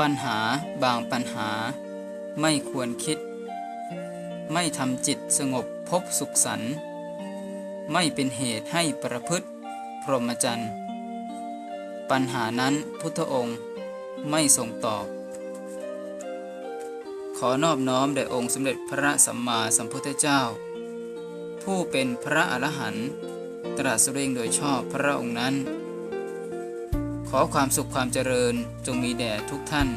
ปัญหาบางปัญหา ไม่ควรคิด ไม่ทำจิตสงบพบสุขสันต์ไม่เป็นเหตุให้ประพฤติ พรหมจรรย์ปัญหานั้นพุทธองค์ไม่ทรงตอบ ขอนอบน้อมแด่องค์สมเด็จพระสัมมาสัมพุทธเจ้า ผู้เป็นพระอรหันต์ตรัสเร่งโดยชอบพระองค์นั้น ขอความสุขความเจริญจงมีแด่ทุกท่าน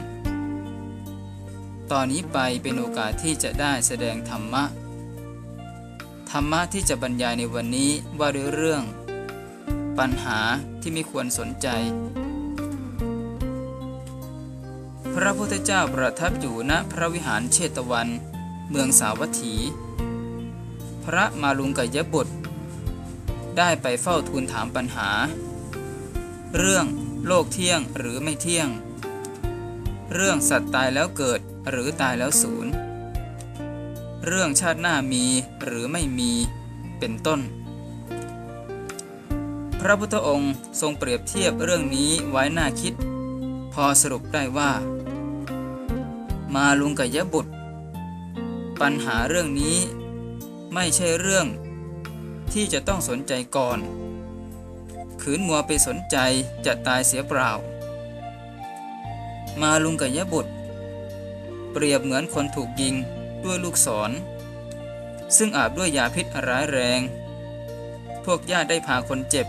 ตอนนี้ไปเป็นโอกาสที่จะได้แสดงธรรมะ ธรรมะที่จะบรรยายในวันนี้ว่าด้วยเรื่อง ปัญหาที่ไม่ควรสนใจ พระพุทธเจ้าประทับอยู่ณพระวิหารเชตวัน เมืองสาวัตถี พระมาลุงกยบุตรได้ไปเฝ้าทูลถามปัญหา เรื่อง โลกเที่ยงหรือไม่เที่ยง เรื่องสัตว์ตายแล้วเกิดหรือตายแล้วสูญ เรื่องชาติหน้ามีหรือไม่มีเป็นต้น พระพุทธองค์ทรงเปรียบเทียบเรื่องนี้ไว้น่าคิด พอสรุปได้ว่า มาลุงกยบุตร ปัญหาเรื่องนี้ไม่ใช่เรื่องที่จะต้องสนใจก่อน ขืนมัวไปสนใจจะตายเสียเปล่า มาลุงกยบุตร เปรียบเหมือนคนถูกยิงด้วยลูกศร ซึ่งอาบด้วยยาพิษร้ายแรง พวกญาติได้พาคนเจ็บ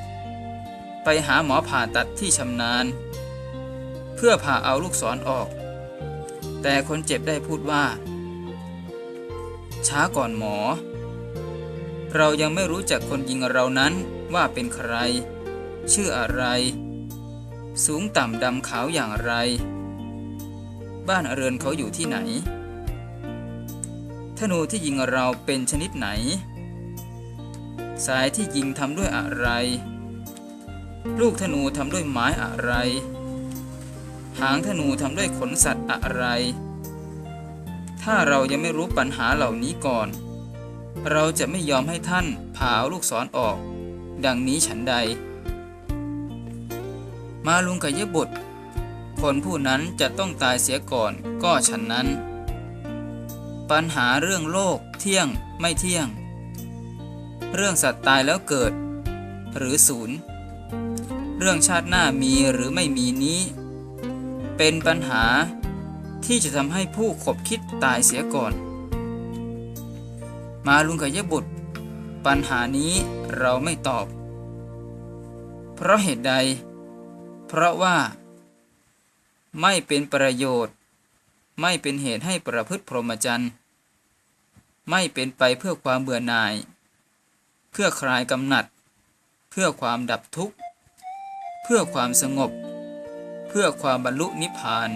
ไปหาหมอผ่าตัดที่ชำนาญ เพื่อผ่าเอาลูกศรออกแต่คนเจ็บได้พูดว่า ช้าก่อนหมอเรายังไม่รู้จักคนยิงเรานั้นว่าเป็นใคร ชื่ออะไร สูงต่ำดำขาวอย่างไร บ้านเรือนเขาอยู่ที่ไหน ธนูที่ยิงเราเป็นชนิดไหน สายที่ยิงทำด้วยอะไร ลูกธนูทำด้วยไม้อะไร หางธนูทำด้วยขนสัตว์อะไร ถ้าเรายังไม่รู้ปัญหาเหล่านี้ก่อน เราจะไม่ยอมให้ท่านผ่าเอาลูกศรออกดังนี้ฉันใด มาลุงกยบุตร คนผู้นั้นจะต้องตายเสียก่อนก็ฉันนั้น ปัญหาเรื่องโลกเที่ยงไม่เที่ยง เรื่องสัตว์ตายแล้วเกิด หรือศูนย์ เรื่องชาติหน้ามีหรือไม่มีนี้ เป็นปัญหาที่จะทำให้ผู้ขบคิดตายเสียก่อน มาลุงกยบุตร ปัญหานี้เราไม่ตอบ เพราะเหตุใด เพราะว่า ไม่เป็นประโยชน์ ไม่เป็นเหตุให้ประพฤติพรหมจรรย์ ไม่เป็นไปเพื่อความเบื่อหน่าย เพื่อคลายกำหนัด เพื่อความดับทุกข์ เพื่อความสงบ เพื่อความบรรลุนิพพาน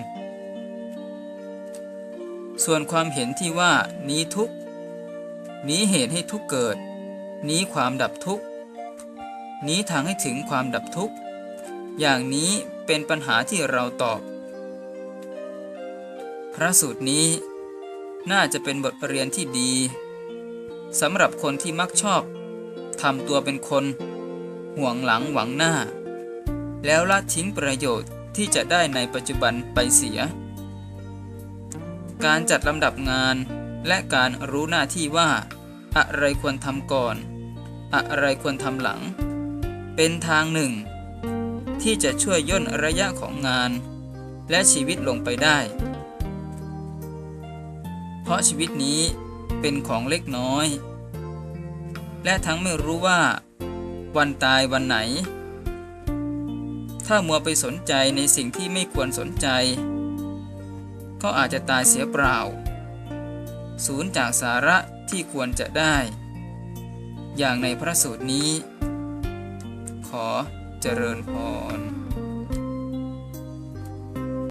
ส่วนความเห็นที่ว่านี้ทุกข์นี้เหตุให้ทุกข์เกิด นี้ความดับทุกข์ นี้ทางให้ถึงความดับทุกข์ อย่างนี้เป็นปัญหาที่เราตอบ พระสูตรนี้น่าจะเป็นบทเรียนที่ดีสำหรับคนที่มักชอบทำตัวเป็นคน ห่วงหลังหวังหน้า แล้วละทิ้งประโยชน์ที่จะได้ในปัจจุบันไปเสีย การจัดลำดับงานและการรู้หน้าที่ว่า อะไรควรทำก่อน อะไรควรทำหลัง เป็นทางหนึ่ง ที่จะช่วยย่นระยะของงาน และชีวิตลงไปได้ เพราะชีวิตนี้เป็นของเล็กน้อย และทั้งไม่รู้ว่า วันตายวันไหน ถ้ามัวไปสนใจในสิ่งที่ไม่ควรสนใจ ก็อาจจะตายเสียเปล่าสูญจากสาระที่ควรจะได้ อย่างในพระสูตรนี้ ขอ เจริญพร